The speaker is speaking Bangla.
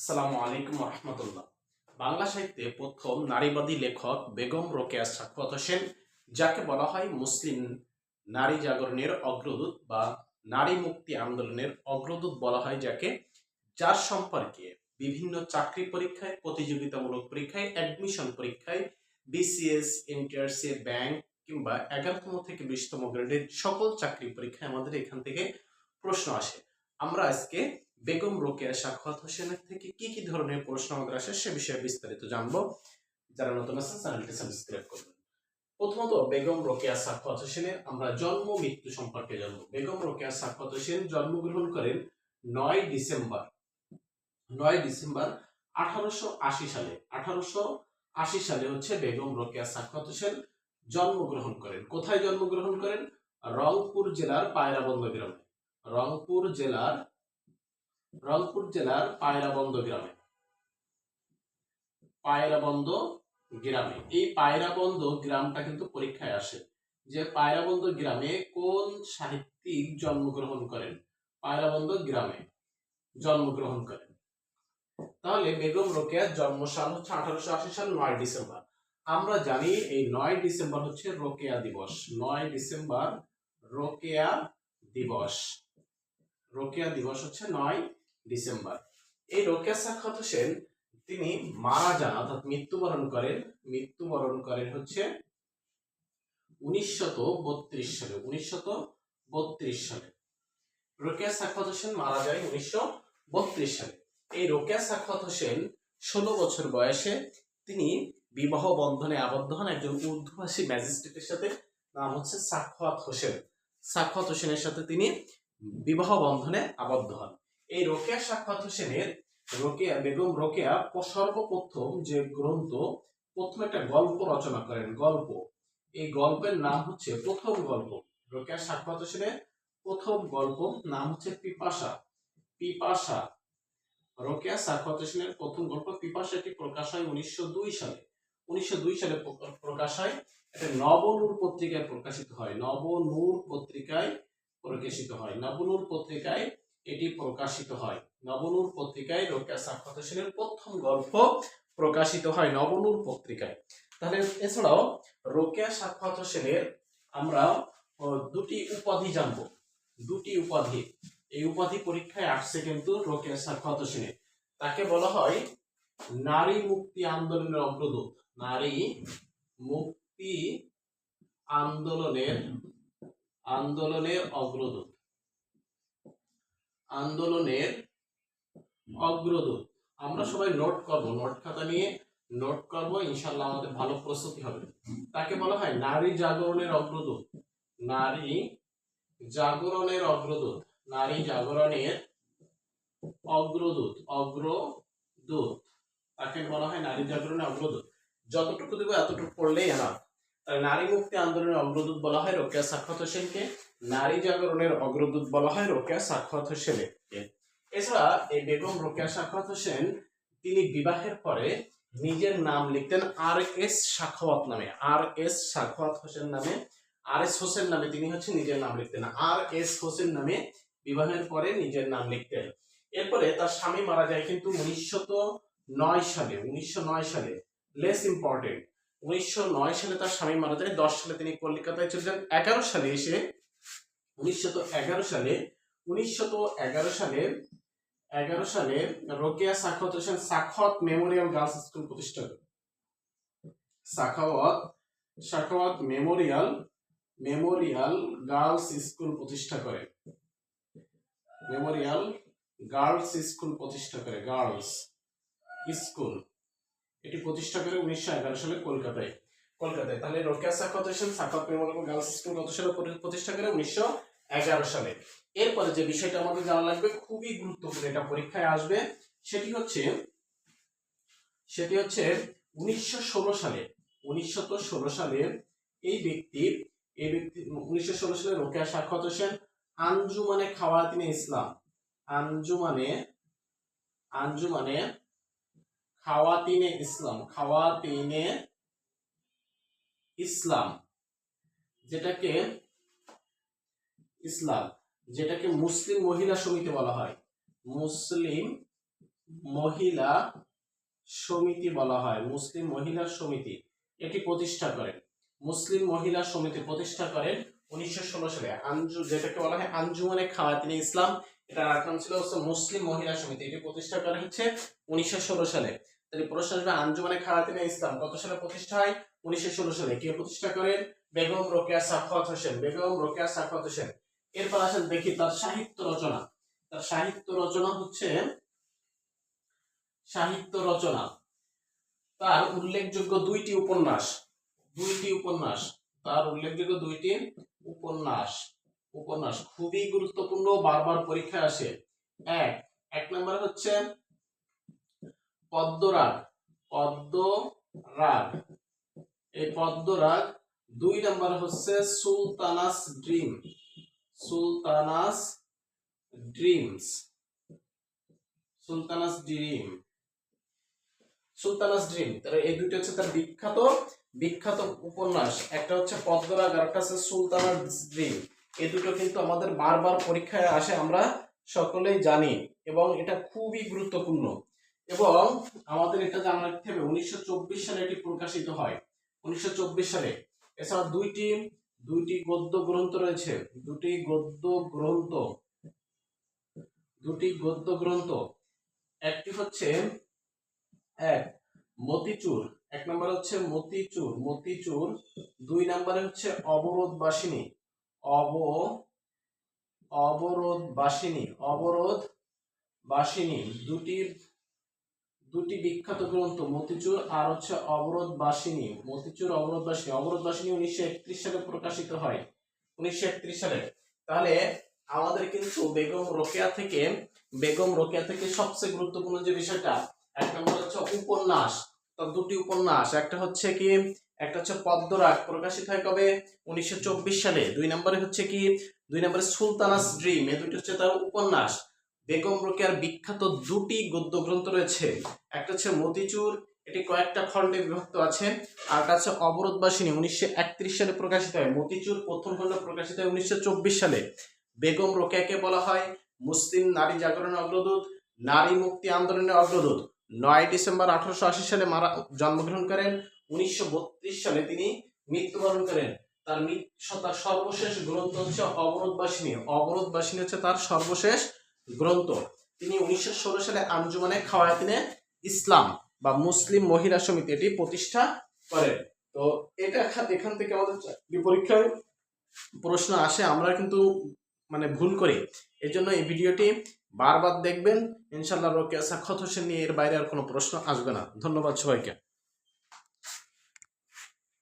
আসসালামু আলাইকুম রহমতুল্লাহ। বাংলা সাহিত্যে প্রথম নারীবাদী লেখক বেগম রোকেয়া সাক্ষাৎ হোসেন, যাকে বলা হয় মুসলিম নারী জাগরণের অগ্রদূত বা নারী মুক্তি আন্দোলনের অগ্রদূত বলা হয় যাকে, যার সম্পর্কে বিভিন্ন চাকরি পরীক্ষায়, প্রতিযোগিতামূলক পরীক্ষায় অ্যাডমিশন পরীক্ষায় বিসিএস এনটিআরসি ব্যাংক কিংবা এগারোতম থেকে বিশতম গ্রেডের সকল চাকরি পরীক্ষায় আমাদের এখান থেকে প্রশ্ন আসে। আমরা আজকে বেগম রোকেয়া সাক্ষাৎ হোসেনের থেকে কি কি ধরনের প্রশ্ন আমাদের আসে সে বিষয়ে বিস্তারিত জানব। যারা নতুন আছেন, চ্যানেলটি সাবস্ক্রাইব করবেন। প্রথমত, বেগম রোকেয়া সাক্ষাৎ হোসেনের আমরা জন্ম, মৃত্যু সম্পর্কে জানব। বেগম রোকেয়া সাক্ষাৎ হোসেন জন্মগ্রহণ করেন নয় ডিসেম্বর। নয় ডিসেম্বর আঠারোশো আশি সালে। আঠারোশো আশি সালে হচ্ছে বেগম রোকেয়া সাক্ষাৎ হোসেন জন্মগ্রহণ করেন। কোথায় জন্মগ্রহণ করেন? রংপুর জেলার পায়রাবন্দ গ্রামে। রংপুর জেলার রংপুর জেলার পায়রাবন্দ গ্রামে। পায়রাবন্দ গ্রামে। এই পায়রাবন্দ গ্রামটা কিন্তু পরীক্ষায় আসে যে পায়রাবন্দ গ্রামে কোন সাহিত্যিক জন্মগ্রহণ করেন? পায়রাবন্দ গ্রামে জন্মগ্রহণ করেন। তাহলে বেগম রোকেয়ার জন্মসাল হচ্ছে আঠারোশো আশি সাল, নয় ডিসেম্বর। আমরা জানি এই নয় ডিসেম্বর হচ্ছে রোকেয়া দিবস। নয় ডিসেম্বর রোকেয়া দিবস। রোকেয়া দিবস হচ্ছে নয় ডিসেম্বর। এই রোকেয়া সাক্ষাৎ হোসেন, তিনি মারা যান, অর্থাৎ মৃত্যুবরণ করেন। মৃত্যুবরণ করেন হচ্ছে উনিশশত বত্রিশ সালে উনিশশত বত্রিশ সালে। রোকেয়া সাক্ষাৎ হোসেন মারা যায় উনিশশো বত্রিশ সালে। এই রোকেয়া সাক্ষাৎ হোসেন ষোলো বছর বয়সে তিনি বিবাহ বন্ধনে আবদ্ধ হন একজন উর্দুভাষী ম্যাজিস্ট্রেটের সাথে, নাম হচ্ছে সাক্ষাৎ হোসেন। সাক্ষাৎ হোসেনের সাথে তিনি বিবাহ বন্ধনে আবদ্ধ হন। এই রোকেয়া সাক্ষাৎ হোসেনের রোকেয়া, বেগম রোকেয়া সর্বপ্রথম যে গ্রন্থ, প্রথম একটা গল্প রচনা করেন, গল্প। এই গল্পের নাম হচ্ছে প্রথম গল্প। রোকেয়া সাক্ষাৎ হোসেনের প্রথম গল্প নাম হচ্ছে পিপাসা। পিপাসা। রোকেয়া সাক্ষাৎ হোসেনের প্রথম গল্প পিপাসা এটি প্রকাশ হয় উনিশশো দুই সালে। উনিশশো দুই সালে প্র- প্রকাশ হয়। এটা নবনূর পত্রিকায় প্রকাশিত হয়। নবনূর পত্রিকায় প্রকাশিত হয়। নবনূর পত্রিকায় এটি প্রকাশিত হয়। নবনূর পত্রিকায় রোকেয়া সাক্ষাৎ হোসেনের প্রথম গল্প প্রকাশিত হয় নবনূর পত্রিকায়। তাহলে এছাড়াও রোকেয়া সাক্ষাৎ হোসেনের আমরা দুটি উপাধি জানব। দুটি উপাধি। এই উপাধি পরীক্ষায় আসছে কিন্তু রোকেয়া সাক্ষাৎ হোসেনের তাকে বলা হয় নারী মুক্তি আন্দোলনের অগ্রদূত। নারী মুক্তি আন্দোলনের আন্দোলনের অগ্রদূত। আন্দোলনের অগ্রদূত। আমরা সবাই নোট করব, নোট খাতা নিয়ে নোট করব ইনশাল্লাহ আমাদের ভালো প্রস্তুতি হবে। তাকে বলা হয় নারী জাগরণের অগ্রদূত। নারী জাগরণের অগ্রদূত। নারী জাগরণের অগ্রদূত অগ্রদূত। তাকে বলা হয় নারী জাগরণের অগ্রদূত। যতটুকু দেবো এতটুকু পড়লেই এনাফ তাহলে নারী মুক্তি আন্দোলনের অগ্রদূত বলা হয় রোকেয়া সাক্ষাৎ হোসেনকে। নারী জাগরণের অগ্রদূত বলা হয় রোকেয়া সাক্ষাৎ হোসেনকে। এছাড়া এই বেগম রোকেয়া সাক্ষাৎ হোসেন, তিনি বিবাহের পরে নিজের নাম লিখতেন আর এস সাখাওয়াত নামে। আর এস সাখাওয়াত হোসেন নামে, আর এস হোসেন নামে তিনি হচ্ছে নিজের নাম লিখতেন। আর এস হোসেন নামে বিবাহের পরে নিজের নাম লিখতেন। এরপরে তার স্বামী মারা যায় কিন্তু উনিশশো তো নয় সালে, উনিশশো নয় সালে লেস ইম্পর্টেন্ট উনিশশো নয় সালে তার স্বামী মারা যায়, দশ সালে তিনি কলকাতায় চলে যান, এগারো সালে এসে উনিশশত এগারো সালে উনিশশত এগারো সালে এগারো সালে Rokeya Sakhawat Hossain Sakhawat memorial girls school প্রতিষ্ঠা করেন Sakhawat Sakhawat memorial memorial girls school প্রতিষ্ঠা করে। মেমোরিয়াল গার্লস স্কুল প্রতিষ্ঠা করে, গার্লস স্কুল। এটি প্রতিষ্ঠা করে উনিশশো এগারো সালে কলকাতায়। কলকাতায়। তাহলে Rokeya Sakhawat Hossain Sakhawat memorial girls school কত সালে প্রতিষ্ঠা করে উনিশশো এগারো সালে। এরপরে যে বিষয়টা আমাদের জানা লাগবে, খুবই গুরুত্বপূর্ণ এটা পরীক্ষায় আসবে, সেটি হচ্ছে সেটি হচ্ছে উনিশশো ষোলো সালে, উনিশশো ষোলো সালে এই ব্যক্তির এই ব্যক্তি, উনিশশো ষোলো সালে রোকেয়া সাক্ষাৎ হোসেন, আঞ্জুমানে খাওয়াতিনে ইসলাম। আঞ্জুমানে আঞ্জুমানে খাওয়াতিনে ইসলাম খাওয়াতিনে ইসলাম, যেটাকে ইসলাম, যেটাকে মুসলিম মহিলা সমিতি বলা হয়। মুসলিম মহিলা সমিতি বলা হয়। মুসলিম মহিলা সমিতি এটি প্রতিষ্ঠা করেন। মুসলিম মহিলা সমিতি প্রতিষ্ঠা করেন উনিশশো ষোলো সালে। আঞ্জু, যেটাকে বলা হয় আঞ্জুমানে খাওয়াতিনে ইসলাম এটা আর নাম ছিল মুসলিম মহিলা সমিতি। এটি প্রতিষ্ঠা করা হচ্ছে উনিশশো ষোলো সালে। তাহলে প্রশ্ন আসবে, আঞ্জুমানে খাওয়াতিনে ইসলাম কত সালে প্রতিষ্ঠা হয়? উনিশশো ষোলো সালে। কে প্রতিষ্ঠা করেন? বেগম রোকেয়া সাখাওয়াত হোসেন। বেগম রোকেয়া সাখাওয়াত হোসেন। এরপর আসেন দেখি তার সাহিত্য রচনা। তার সাহিত্য রচনা হচ্ছে সাহিত্য রচনা। তার উল্লেখযোগ্য দুইটি উপন্যাস দুইটি উপন্যাস, তার উল্লেখযোগ্য দুইটি উপন্যাস উপন্যাস খুবই গুরুত্বপূর্ণ, বারবার পরীক্ষায় আসে। এক এক নম্বর হচ্ছে পদ্মরাগ পদ্মরাগ। এই পদ্মরাগ, দুই নম্বর হচ্ছে Sultana's dream. Sultana's dreams. Sultana's dream. Sultana's dream. এই দুইটা হচ্ছে তার বিখ্যাত বিখ্যাত উপন্যাস। একটা হচ্ছে পদ্মরাগ আর একটা হচ্ছে সুলতানাস ড্রিম। এই দুটো কিন্তু আমাদের বারবার পরীক্ষায় আসে, আমরা সকলেই জানি, এবং এটা খুবই গুরুত্বপূর্ণ। এবং আমাদের এটা জানা রাখতে হবে, উনিশশো চব্বিশ সালে এটি প্রকাশিত হয়। উনিশশো চব্বিশ সালে। এছাড়া দুইটি দুইটি গদ্য গ্রন্থ রয়েছে। দুটি গদ্য গ্রন্থ। দুটি গদ্য গ্রন্থ। একটি হচ্ছে এক, মতিচুর। এক নম্বর হচ্ছে মতিচুর। মতিচুর। দুই নম্বরে হচ্ছে অবরোধ বাসিনী অব অবরোধ বাসিনী অবরোধ বাসিনী দুটি দুটি বিখ্যাত গ্রন্থ, মতিচুর আর হচ্ছে অবরোধ বাসিনী মতিচুর অবরোধ বাসিনী অবরোধ বাসিনী উনিশশো একত্রিশ সালে প্রকাশিত হয়। উনিশশো একত্রিশ সালে। তাহলে আমাদের কিন্তু বেগম রোকেয়া থেকে, বেগম রোকেয়া থেকে সবচেয়ে গুরুত্বপূর্ণ যে বিষয়টা, এক নম্বর হচ্ছে উপন্যাস। তার দুটি উপন্যাস, একটা হচ্ছে কি, একটা হচ্ছে পদ্মরাগ, প্রকাশিত হয় কবে? উনিশশো চব্বিশ সালে। দুই নম্বরে হচ্ছে কি, দুই নম্বরে সুলতানাস ড্রিম, এই দুটি হচ্ছে তার উপন্যাস। বেগম রোকেয়ার বিখ্যাত দুটি গদ্য গ্রন্থ রয়েছে। একটা হচ্ছে মতিচুর, এটি কয়েকটা খণ্ডে বিভক্ত আছে। আর হচ্ছে অবরোধবাসিনী, উনিশশো একত্রিশ সালে প্রকাশিত হয়। মতিচুর প্রথম খণ্ড প্রকাশিত হয় উনিশশো চব্বিশ সালে। বেগম রোকেয়াকে বলা হয় মুসলিম নারী জাগরণের অগ্রদূত, নারী মুক্তি আন্দোলনের অগ্রদূত। নয় ডিসেম্বর আঠারোশো আশি সালে মারা, জন্মগ্রহণ করেন। উনিশশো বত্রিশ সালে তিনি মৃত্যুবরণ করেন। তার তার সর্বশেষ গ্রন্থ হচ্ছে অবরোধবাসিনী। অবরোধবাসিনী হচ্ছে তার সর্বশেষ গ্রন্থ। তিনি উনিশশো ষোলো সালে আঞ্জুমানে খাওয়াতিনে ইসলাম বা মুসলিম মহিলা সমিতি এটি প্রতিষ্ঠা করেন। তো এটা এখা- এখান থেকে আমাদের চাকরি পরীক্ষায় প্রশ্ন আসে, আমরা কিন্তু মানে ভুল করি। এই জন্য এই ভিডিওটি বারবার দেখবেন। ইনশাল্লাহ রোকেয়া সাক্ষত হোসেন নিয়ে এর বাইরে আর কোনো প্রশ্ন আসবে না। ধন্যবাদ সবাইকে।